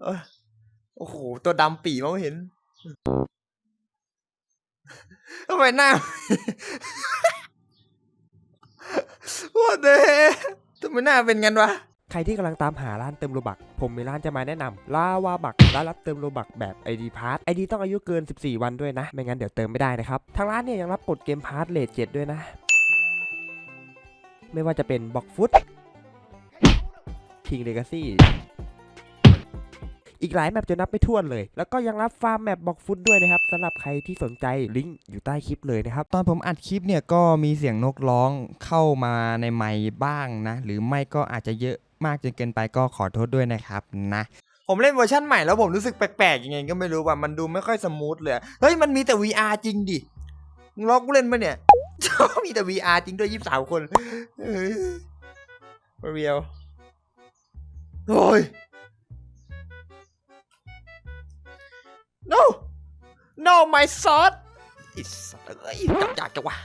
เอ้ยโอ้โห ตัวดำปี่มองไม่เห็นทำไมหน้า ว่าเดทำไมหน้าเป็นงั้นวะ ใครที่กำลังตามหาร้านเติมโลบัก ผมมีร้านจะมาแนะนำลาวาบักร้านรับเติมโลบักแบบ ID p a s s ID ต้องอายุเกิน 14 วันด้วยนะ ไม่งั้นเดี๋ยวเติมไม่ได้นะครับ ทางร้านเนี่ยยังรับกดเกมพาร์ทเลทเจ็ดด้วยนะ ไม่ว่าจะเป็นบ็อกฟุตคิงเลกาซี่ อีกหลายแมปจะนับไม่ถ้วนเลย แล้วก็ยังรับฟาร์มแมปบ็อกฟุตด้วยนะครับสำหรับใครที่สนใจลิงก์อยู่ใต้คลิปเลยนะครับ ตอนผมอัดคลิปเนี่ยก็มีเสียงนกร้องเข้ามาในไมค์บ้างนะ หรือไม่ก็อาจจะเยอะมากจนเกินไปก็ขอโทษด้วยนะครับนะผมเล่นเวอร์ชันใหม่แล้วผมรู้สึกแปลกๆยังไงก็ไม่รู้ว่ามันดูไม่ค่อยสมูทเลยเฮ้ยมันมีแต่ VR จริงดิมึงล็อกกูเล่นปะเนี่ยมีแต่ VR จริงด้วยยี่สิบสามคนเฮ้ยเรียวโอ้ย no no my sword อิสัตว์เอ้ยจับยากจังวะ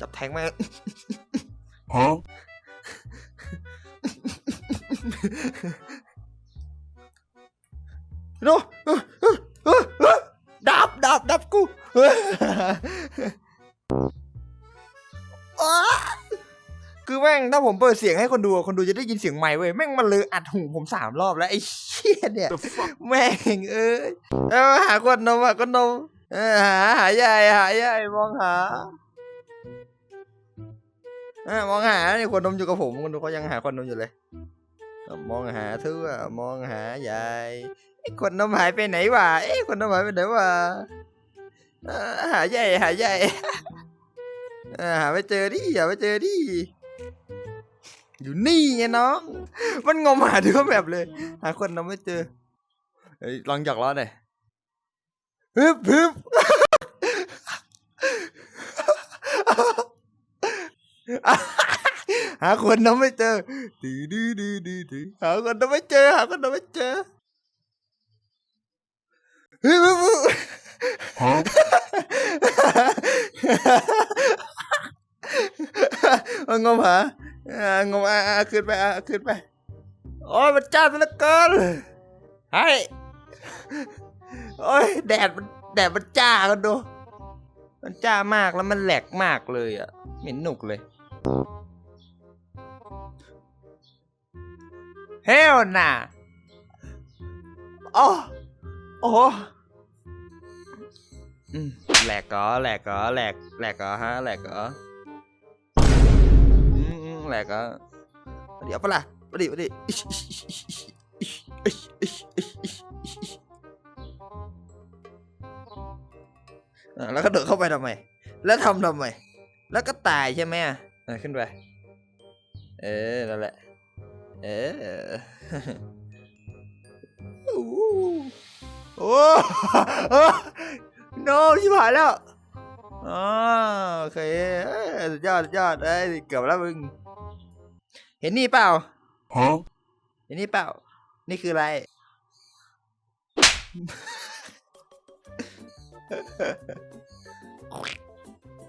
จับแทงมาโน คือแม่งถ้าผมเปิดเสียงให้คนดูอะคนดูจะได้ยินเสียงไมค์เว้ยแม่งมันเลยอัดหูผมสามรอบแล้วไอ้เชี่ยเนี่ยแม่งเอ้ยเอาหาคนนมอะคนนมเออหาหาใหญ่หาใหญ่มองหาเออมองหาเนี่ยคนนมอยู่กับผมคนดูเขายังหาคนนมอยู่เลย มองหาเทั่วมองหายายไอ้คนนมหายไปไหนวะเอ้คนนมหายไปไหนวะเอ่อหาใหญ่หาใหญ่เออหาไม่เจอดิหาไม่เจอดิ อยู่นี่ไงน้อง มันงมหาทั่วแบบเลย หาคนนมไม่เจอเฮ้ยลองหยอกล้อหน่อยฮึบฮึบหาคนนมไม่เจอดื้อดื้อดื้อดื้อหาคนเราไม่เจอ หาคนเราไม่เจอฮ้ยมึง มึงเอางมหาอางมอะขึ้นไปอะขึ้นไปโอ้ยมันจ้าซะเหลือเกินไอ้โอ้ยแดดมันแดดมันจ้ากันดู มันจ้ามากแล้วมันแหลกมากเลยอะเหม็นหนุกเลยเฮลน่ะโอ้โอ้โหอืมแหลกก็แหลกก็แหลกแหลกก็ฮะแหลกก็อืมอืม แหลกก็เดี๋ยวปะล่ะปะดิปะดิแล้วก็เดินเข้าไปทำไม แล้วทำทำไม แล้วก็ตายใช่ไหมอะขึ้นไป เออนั่นแหละ เออโอ้โหโอ้โอ้โนชิบหายแล้วอ๋อโอเคเอ้ยสุดยอดสุดยอดเอ้ยเกือบแล้วมึง เห็นนี่เปล่าเห็นนี่เปล่า นี่คืออะไร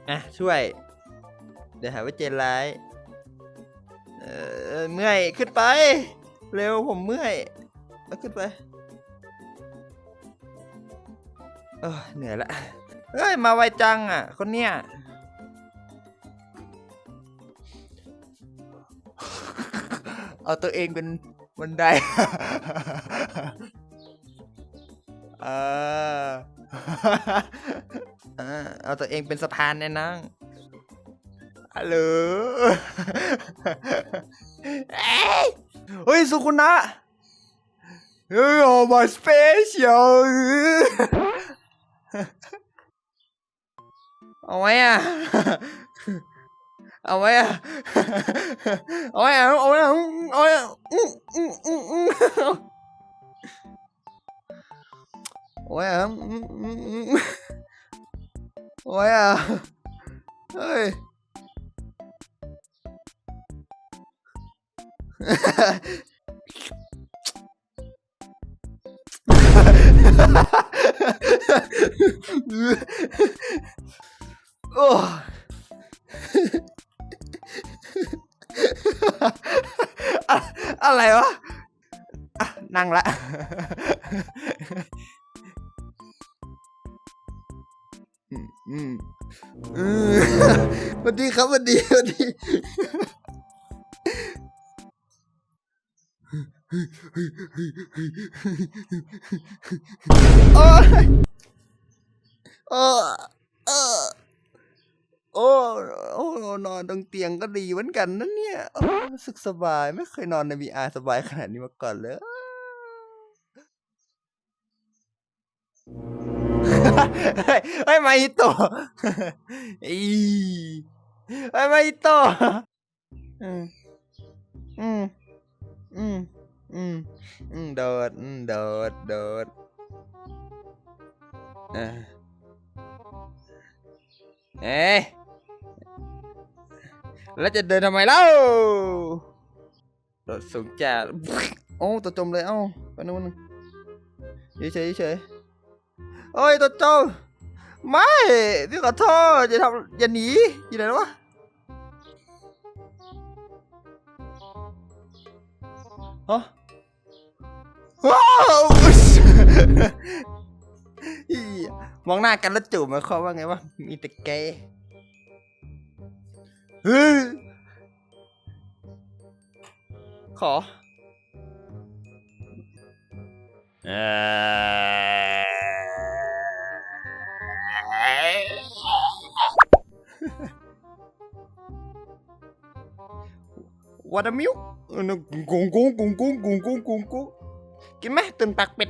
อะ ช่วย เดี๋ยวหาว่าเจนร้าย เออเมื่อยขึ้นไป เร็วผมเมื่อยแล้วขึ้นไปเออเหนื่อยละเฮ้ย มาไวจังอะ คนเนี้ย เอาตัวเองเป็นบันไดเออเอาตัวเองเป็นสะพานแน่นั่งฮัลโหลเฮ้ย สุคุณนะเฮ้ย oh my special เอาไว้อะเอาไว้อะเอาไว้อะเอาไว้อะเอาไว้อะ อืมอืมอืมอืมเอาไว้อะอืมอืมอื อะไรวะนั่งละ อืมวัสดีครับสวัสดีสวัสดีโอ้ยโอ้ โอ้โอ้นอนตรงเตียงก็ดีเหมือนกันนะเนี่ยรู้สึกสบายไม่เคยนอนใน VR สบายขนาดนี้มาก่อนเลย ไอ้ยมาอิโตะอไอ้ยมาอิโตะอืมอืมอืมอืมอืมโดดอืมโดดโดดเอ๊ะ แล้วจะเดินทำไมเล่าโดดสูงจัดโอ้ตัวจมเลยเอ้าไปนู่นเฉยเฉยเฉยโอ้ยตัวจมไม่พี่ขอโทษอย่ทำอย่าหนีอยู่ไหนวะฮะว้าวมองหน้ากันแล้วจู่มาเขาว่าไงวะมีแต่แก ขอเออวัดมิวกงกงกงกงกงกงกงกินไหมตื่นปากเป็ด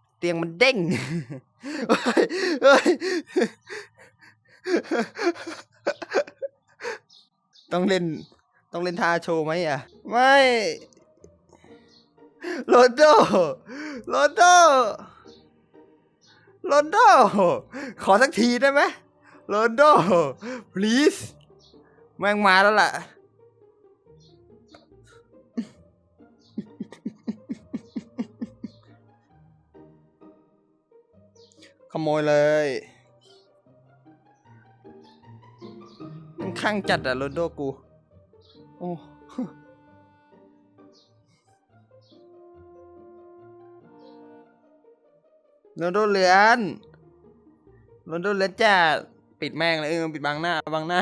เตียงมันเด้งเฮ้ยต้องเล่น ต้องเล่นท่าโชว์ไหมอะ ไม่โรนโดโรนโดโรนโดขอสักทีได้ไหมโรนโด please แม่งมาแล้วล่ะ ขโมยเลยมันข้างจัดอะโรนโดกู โอ้โรนโดเลือนโรนโดเลือนจ้าปิดแม่งเลยเออปิดบังหน้าบังหน้า